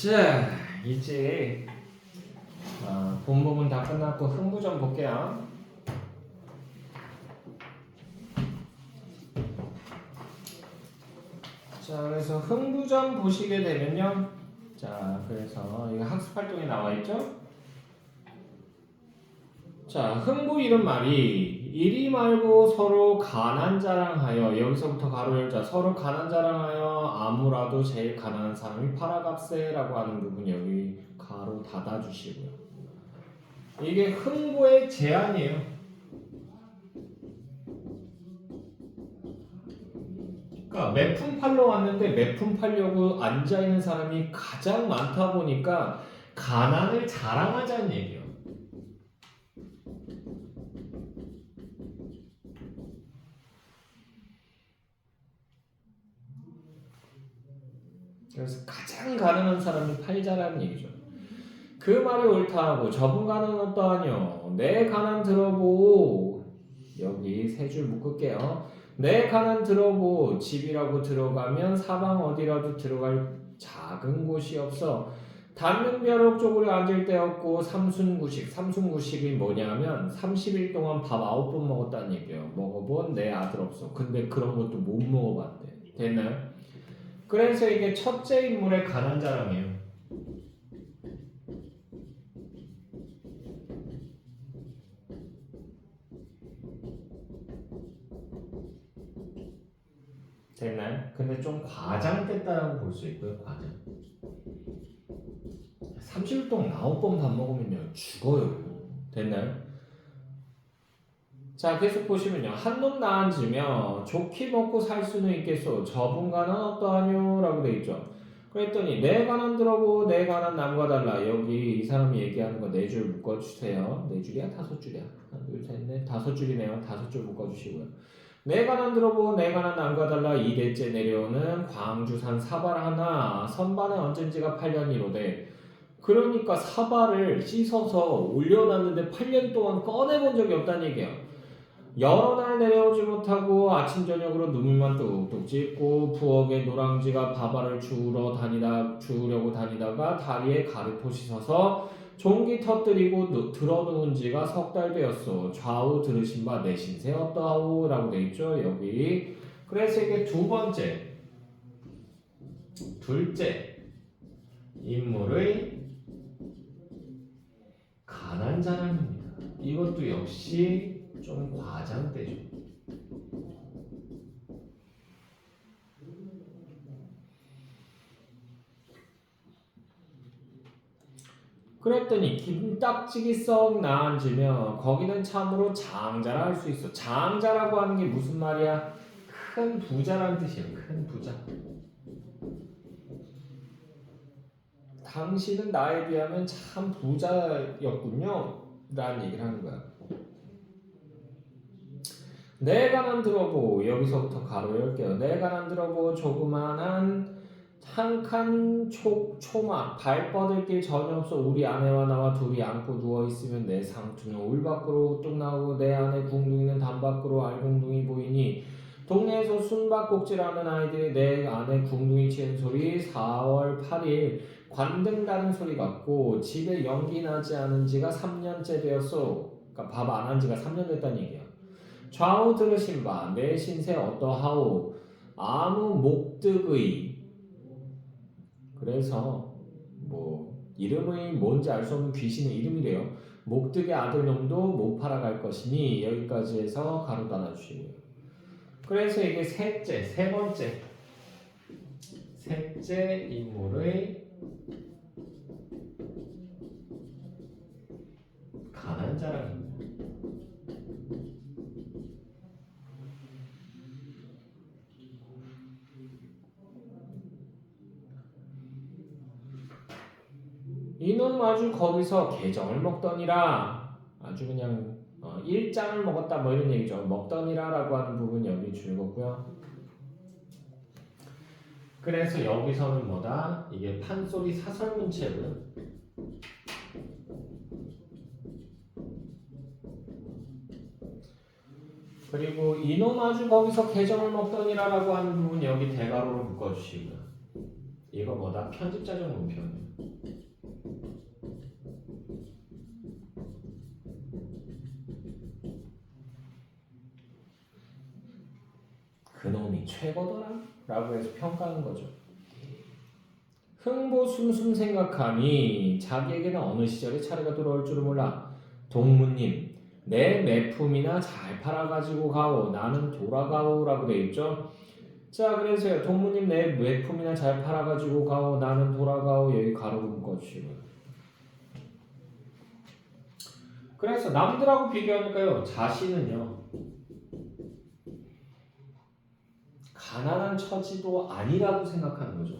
자, 이제 어, 본 부분 다 끝났고 흥부 좀 볼게요. 자, 그래서 흥부점 보시게 되면요. 자, 그래서 이거 학습 활동에 나와 있죠? 자, 흥부 이런 말이 이리 말고 서로 가난 자랑하여 여기서부터 가로 열자 서로 가난 자랑하여 아무라도 제일 가난한 사람이 팔아갑세라고 하는 부분 여기 가로 닫아 주시고요. 이게 흥부의 제안이에요. 그러니까 매품 팔러 왔는데 매품 팔려고 앉아 있는 사람이 가장 많다 보니까 가난을 자랑하자는 얘기예요. 그래서 가장 가난한 사람이 팔자라는 얘기죠. 그 말이 옳다고 저분 가난 어떠하뇨? 내 가난 들어보 여기 세 줄 묶을게요. 내 가난 들어보 집이라고 들어가면 사방 어디라도 들어갈 작은 곳이 없어. 닿는 벼룩 쪽으로 앉을 데 없고 삼순구식 삼순구식이 뭐냐면 30일 동안 밥 9번 먹었다는 얘기예요. 먹어본 내 아들 없어. 근데 그런 것도 못 먹어봤대. 됐나요? 그래서 이게 첫째 인물의 가난 자랑이에요. 됐나요? 근데 좀 과장됐다라고 볼 수 있고요. 과장. 30일 동안 9번 밥 먹으면요 죽어요. 됐나요? 자 계속 보시면요. 한놈 나앉으며 좋게 먹고 살 수는 있겠소. 저분과는 어떠하뇨? 라고 돼 있죠. 그랬더니 내 가난 들어보 내 가난 남과 달라. 여기 이 사람이 얘기하는 거 네 줄 묶어주세요. 네 줄이야? 다섯 줄이야? 하나 다섯 줄이네요. 다섯 줄 묶어주시고요. 내 가난 들어보 내 가난 남과 달라. 이대째 내려오는 광주산 사발 하나. 선반은 언젠지가 8년이로되 그러니까 사발을 씻어서 올려놨는데 8년 동안 꺼내본 적이 없다는 얘기예요 여러 날 내려오지 못하고 아침 저녁으로 눈물만 뚝뚝 찢고 부엌에 노랑지가 밥알을 주우러 다니다 주우려고 다니다가 다리에 가르포 씻어서 종기 터뜨리고 누- 들어누운 지가 석 달 되었소. 좌우 들으신 바 내 신세 어떠하오라고 돼 있죠 여기. 그래서 이게 두 번째, 둘째 인물의 가난 자랑입니다. 이것도 역시 좀 과장되죠. 그랬더니 김딱지기 썩 나앉으면 거기는 참으로 장자라 할 수 있어. 장자라고 하는 게 무슨 말이야? 큰 부자라는 뜻이에요. 큰 부자. 당신은 나에 비하면 참 부자였군요. 라는 얘기를 하는 거야. 내가 난 들어보 여기서부터 가로 열게요. 내가 난 들어보 조그만한 한 칸 초막 발 뻗을 길 전혀 없어 우리 아내와 나와 둘이 안고 누워 있으면 내 상투는 울 밖으로 우뚝 나오고 내 안에 궁둥이는 담 밖으로 알궁둥이 보이니 동네에서 숨바꼭질하는 아이들이 내 안에 궁둥이 치는 소리 4월 8일 관등다는 소리 같고 집에 연기 나지 않은 지가 3년째 되었어. 그러니까 밥 안 한 지가 3년 됐다는 얘기야. 좌우 들으신 바 내 신세 어떠하오 아무 목득의 그래서 뭐 이름이 뭔지 알 수 없는 귀신의 이름이래요. 목득의 아들놈도 못 팔아갈 것이니 여기까지 해서 가로 닫아주시고요. 그래서 이게 셋째, 세 번째 셋째 인물의 가난 자랑입니다. 이놈 아주 거기서 개정을 먹더니라. 아주 그냥 어, 일장을 먹었다 뭐 이런 얘기죠. 먹더니라라고 하는 부분 여기 줄거고요. 그래서 여기서는 뭐다? 이게 판소리 사설문체고요. 그리고 이놈 아주 거기서 개정을 먹더니라라고 하는 부분 여기 대가로로 묶어주시고요. 이거 뭐다? 편집자적 문편. 최고더라 라고 해서 평가하는 거죠. 흥보 숨숨 생각하니 자기에게는 어느 시절에 차례가 돌아올 줄을 몰라. 동무님, 내 매품이나 잘 팔아가지고 가오. 나는 돌아가오 라고 돼 있죠. 자, 그래서요. 동무님 내 매품이나 잘 팔아가지고 가오. 나는 돌아가오. 여기 가로 묶어주시고요. 그래서 남들하고 비교하니까요. 자신은요. 가난한 처지도 아니라고 생각하는 거죠.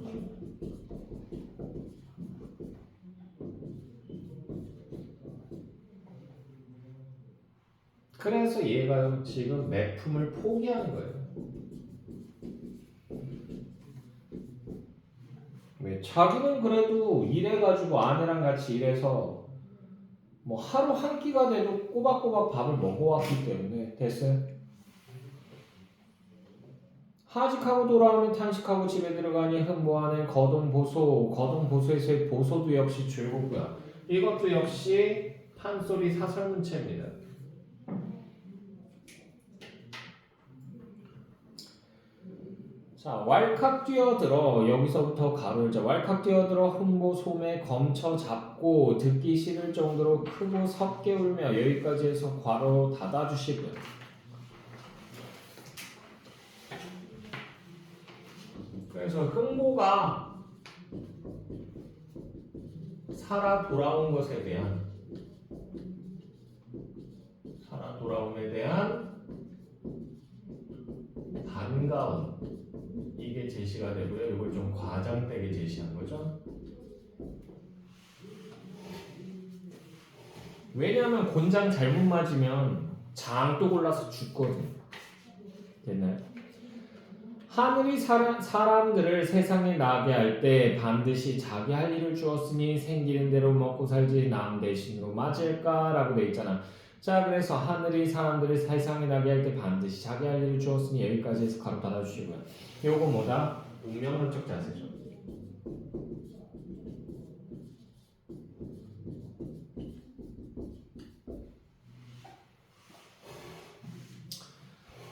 그래서 얘가요 지금 매품을 포기하는 거예요. 왜 자기는 그래도 일해가지고 아내랑 같이 일해서 뭐 하루 한 끼가 돼도 꼬박꼬박 밥을 먹어왔기 때문에 됐어요. 하직하고 돌아오면 탄식하고 집에 들어가니 흠모하는 거동보소 거동보소에서의 보소도 역시 줄고고요. 이것도 역시 판소리 사설문체입니다. 자, 왈칵 뛰어들어 여기서부터 가로 열자 왈칵 뛰어들어 흥보 소매 검쳐 잡고 듣기 싫을 정도로 크고 섭게 울며 여기까지 해서 괄호 닫아주시고요. 그래서 흥보가 살아 돌아온 것에 대한 살아 돌아옴에 대한 반가움 이게 제시가 되고요. 이걸 좀 과장되게 제시한 거죠. 왜냐하면 곤장 잘못 맞으면 장또 골라서 죽거든. 됐나요? 하늘이 사람, 사람들을 세상에 나게 할 때 반드시 자기 할 일을 주었으니 생기는 대로 먹고 살지 남 대신으로 맞을까라고 돼 있잖아. 자 그래서 하늘이 사람들을 세상에 나게 할 때 반드시 자기 할 일을 주었으니 여기까지 해서 가로 닫아주시고요. 요거 뭐다? 운명론적 자세죠.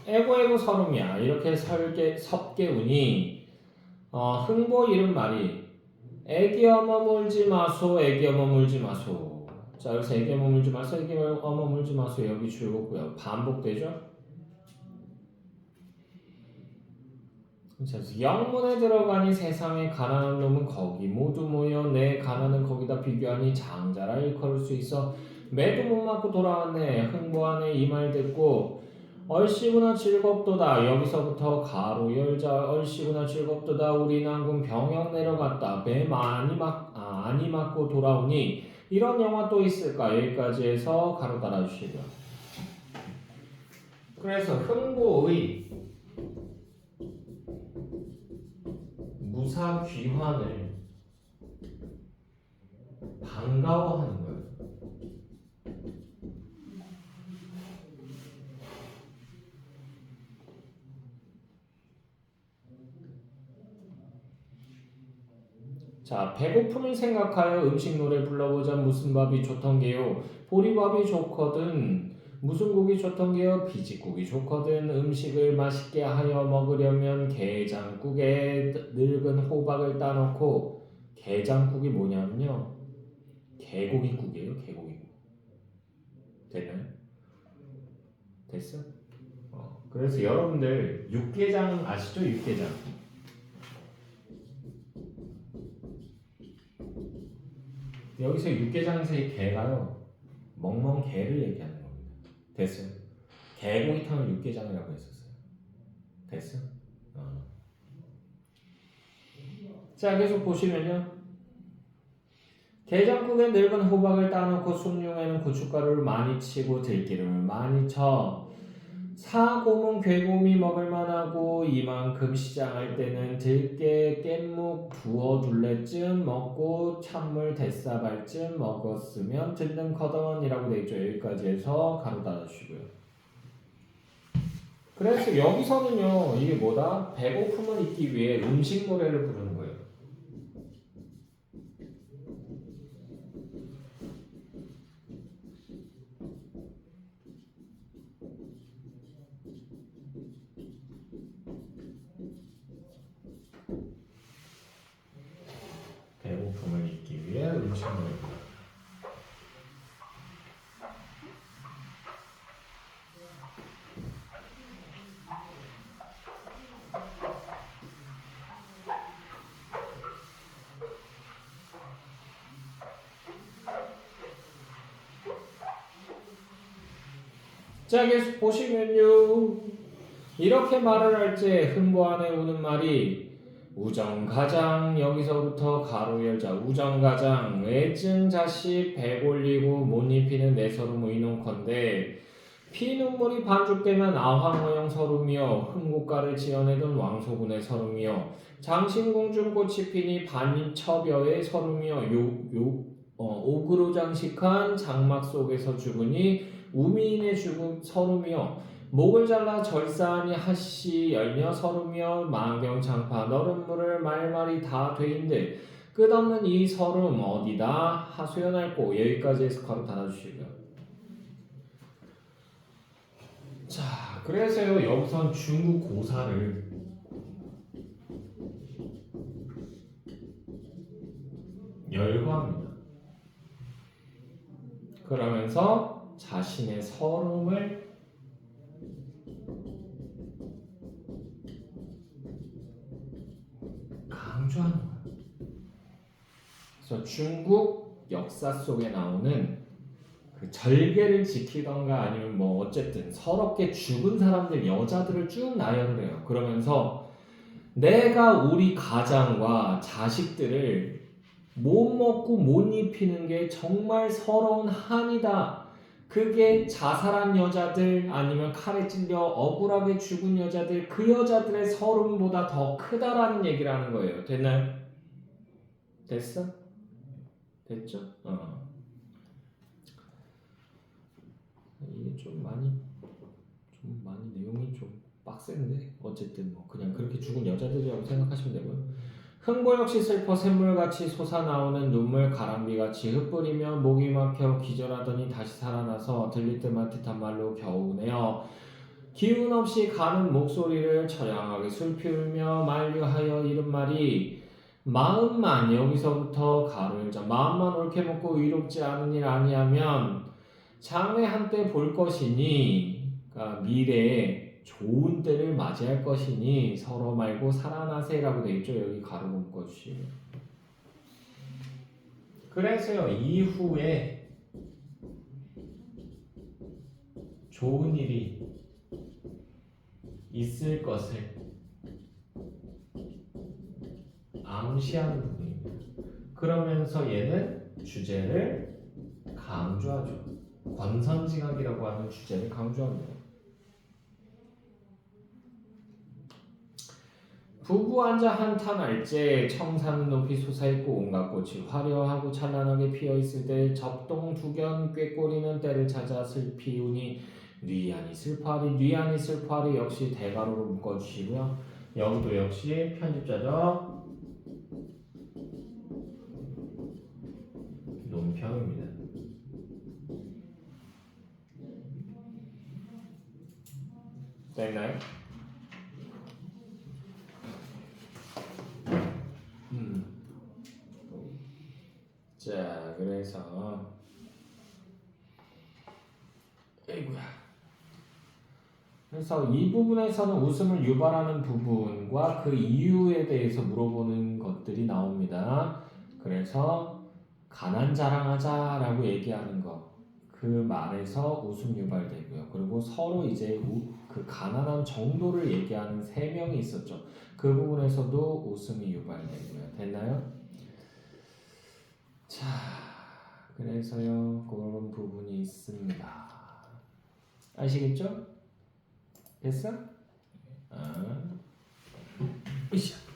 에고에고 서름이야. 이렇게 설계 섭계운이 어, 흥보 이름 말이 애기 어머 물지 마소, 애기 어머 물지 마소. 자 여기서 애기 어머 물지 마소, 애기 어머 물지 마소 여기 줄고요. 반복되죠? 영문에 들어가니 세상에 가난한 놈은 거기 모두 모여 내 가난은 거기다 비교하니 장자라 일컬을 수 있어 매도 못 맞고 돌아왔네 흥보하네 이 말 듣고 얼씨구나 즐겁도다. 여기서부터 가로 열자. 얼씨구나 즐겁도다. 우리 난군 병영 내려갔다. 배 많이 맞 아, 많이 맞고 돌아오니 이런 영화 또 있을까? 여기까지 해서 가로 달아주시고요 그래서 흥보의 무사 귀환을 반가워하는 거예요. 자, 배고픔을 생각하여 음식 노래 불러보자 무슨 밥이 좋던게요. 보리밥이 좋거든. 무슨 국이 좋던게요? 비지국이 좋거든. 음식을 맛있게 하여 먹으려면 게장국에 늙은 호박을 따놓고 게장국이 뭐냐면요. 개고기국이에요. 개고기국. 됐나요? 됐어? 어, 그래서 여러분들 육개장 아시죠? 육개장. 여기서 육개장에서의 개가요. 멍멍 개를 얘기하는 겁니다. 됐어요. 개고기탕을 육개장이라고 했었어요. 됐어? 어. 자, 계속 보시면요. 게장국에 늙은 호박을 따놓고 숭늉에는 고춧가루를 많이 치고 들기름을 많이 쳐 사곰은 괴곰이 먹을 만하고 이만큼 시장할 때는 들깨 깻묵 두어 둘레쯤 먹고 찬물 대사발쯤 먹었으면 듣는 커던이라고 돼 있죠. 여기까지 해서 가로 닫아주시고요. 그래서 여기서는요 이게 뭐다 배고픔을 잊기 위해 음식 노래를 부르는 친구입니다. 자, 계속 보시면요. 이렇게 말을 할 때 흥보 안에 오는 말이 우정가장 여기서부터 가로 열자 우정가장 애증 자식 배 올리고 못 입히는 내 서름 의논컨대. 피눈물이 반죽되면 아황어영 서름이여 흥고가를 지어내던 왕소군의 서름이여. 장신공중 꽃이 피니 반입처벼의 서름이여. 요, 요, 어, 옥으로 장식한 장막 속에서 죽으니 우미인의 죽음 서름이여 목을 잘라 절사하니 하씨 열며 서름이여 만경장파 너른 물을 말말이 다 되인들. 끝없는 이 서름 어디다? 하소연할고 여기까지 해서 가로 닫아주시고요. 자 그래서요 여기선 중국 고사를 열거합니다. 그러면서 자신의 서름을 중국 역사 속에 나오는 그 절개를 지키던가 아니면 뭐 어쨌든 서럽게 죽은 사람들 여자들을 쭉 나열을 해요. 그러면서 내가 우리 가장과 자식들을 못 먹고 못 입히는 게 정말 서러운 한이다. 그게 자살한 여자들 아니면 칼에 찔려 억울하게 죽은 여자들 그 여자들의 서름보다 더 크다라는 얘기를 하는 거예요. 됐나요? 됐어? 됐죠? 어. 이게 좀 많이 좀 많이 내용이 좀 빡센데 어쨌든 뭐 그냥 그렇게 죽은 여자들이라고 생각하시면 되고요. 흥보 역시 슬퍼 샘물같이 솟아나오는 눈물 가랑비같이 흩뿌리며 목이 막혀 기절하더니 다시 살아나서 들릴 듯말 듯한 말로 겨우 우네요. 기운 없이 가는 목소리를 처량하게 술피우며 만류하여 이른 말이 마음만 여기서부터 가로 열자 마음만 옳게 먹고 의롭지 않은 일 아니하면 장래 한때 볼 것이니 그러니까 미래에 좋은 때를 맞이할 것이니 서로 말고 살아나세라고 돼 있죠. 여기 가로 묶어 주시면. 그래서요 이후에 좋은 일이 있을 것을 암시하는 부분입니다. 그러면서 얘는 주제를 강조하죠. 권선징악이라고 하는 주제를 강조합니다. 부부 앉아 한탄 알제 청산 높이 솟아있고 온갖 꽃이 화려하고 찬란하게 피어있을 때 접동 두견 꾀꼬리는 때를 찾아 슬피 우니 뉘안이 슬퍼하리 뉘안이 슬퍼하리 역시 대가로로 묶어주시고요 여기도 역시 편집자죠 99. 음. 자, 그래서 에이구야. 이 부분에서는 웃음을 유발하는 부분과 그 이유에 대해서 물어보는 것들이 나옵니다. 그래서 가난 자랑하자라고 얘기하는 것. 그 말에서 웃음 유발되고요. 그리고 서로 이제 우, 그 가난한 정도를 얘기하는 세 명이 있었죠. 그 부분에서도 웃음이 유발되고요. 됐나요? 자, 그래서요 그런 부분이 있습니다. 아시겠죠? 됐어? 아, 으쌰.